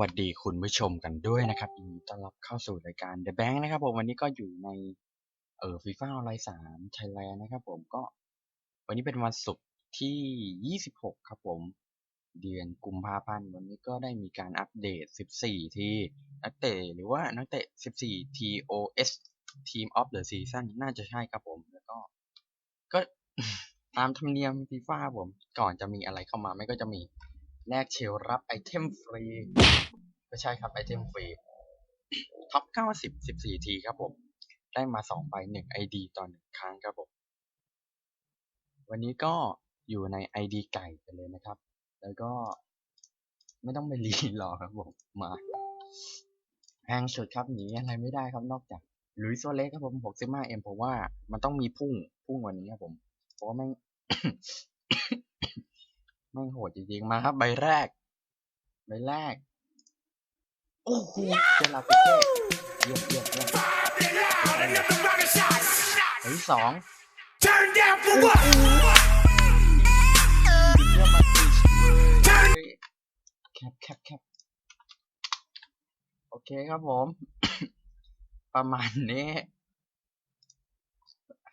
วัสดีคุณผู้ชมกันด้วยนะครับยินดีต้อนรับเข้าสู่รายการ The Bank นะครับผมวันนี้ก็อยู่ในเอ่อฟีฟ่าออนไลน์สามไทยแลนด์นะครับผมก็ วันนี้เป็นวันศุกร์ที่ 26 ครับผม เดือนกุมภาพันธ์วันนี้ก็ได้มีการอัปเดต 14 ทีนักเตะหรือว่านักเตะ 14 TOS Team of the Season น่าจะใช่ครับผมแล้วก็ ก็ตามธรรมเนียมฟีฟ่าผมก่อนจะมีอะไรเข้ามาไม่ก็จะมี แลกเชลรับไอเทมฟรีก็ใช่ครับไอเทมฟรีท็อป 90 14 ทีครับผม ได้มา 2 ใบ 1 ID ต่อ 1 ครั้งครับผม วันนี้ก็อยู่ใน ID ไก่กันเลยนะครับ แล้วก็ไม่ต้องไปรีรอครับผม มาแพงสุดครับหนีอะไรไม่ได้ครับนอกจากลุยโซเล็กครับผม65 M ผมว่ามันต้องมีพุ่งพุ่งกวันนี้ครับผม เพราะว่าแม่ง ม่งโหดจริงๆ มาครับใบแรก ใบแรก โอ้โหเจลาปิเก้เยี่ยมเยี่ยมเยี่ยมใบที่สอง Turn down for what? เยี่ยมมาติแคปแคปแคปโอเคครับผม ประมาณนี้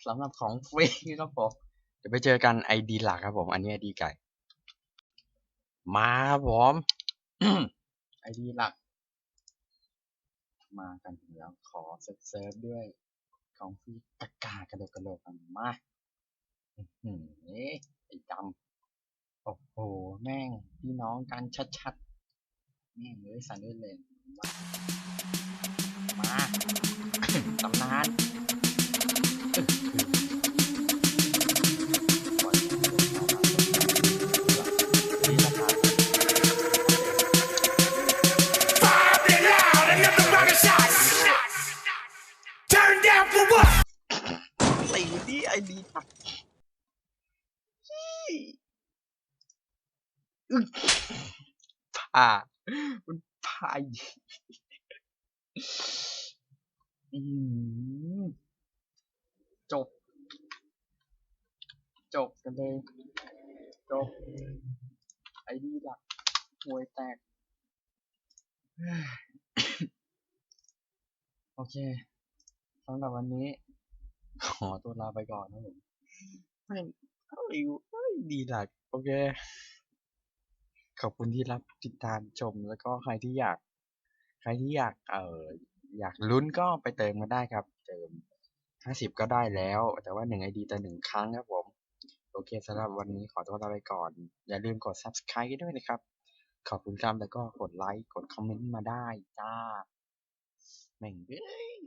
สำหรับของฟรีครับผมเดี๋ยวไปเจอกันไอดีหลักครับผม อันนี้ไอดีไก่ มาครับผมไอดีหลัก มากันแล้วขอเซิร์ฟเซิร์ฟด้วย ของฟรีตะกากระโดดกระโดดกันมาอื้อหือไอ้ดำโอ้โห แม่ง พี่น้องกันชัดๆ แม่งเลยสันด้วยเลย Turn down for what? ตีที่ไอดีตักอี้อึ๊กผ่ามันผ่าอีกอืมจบ จบกันเลย จบ ไอดีหลักหวยแตก โอเค สำหรับวันนี้ ขอตัวลาไปก่อนนะผมไม่เอ้ยเอ้ยดีหลักโอเค ขอบคุณที่รับติดตามชมแล้วก็ใครที่อยาก ใครที่อยาก เอ่ออยากลุ้นก็ไปเติมมาได้ครับ เติมห้าสิบก็ได้แล้ว แต่ว่าหนึ่งไอดีต่อหนึ่งครั้งครับผม โอเคสำหรับวันนี้ขอตัวลาไปก่อน อย่าลืมกด subscribe ด้วยนะครับ ขอบคุณครับแล้วก็กดไลค์กดคอมเมนต์มาได้จ้าแม่งเอ้ย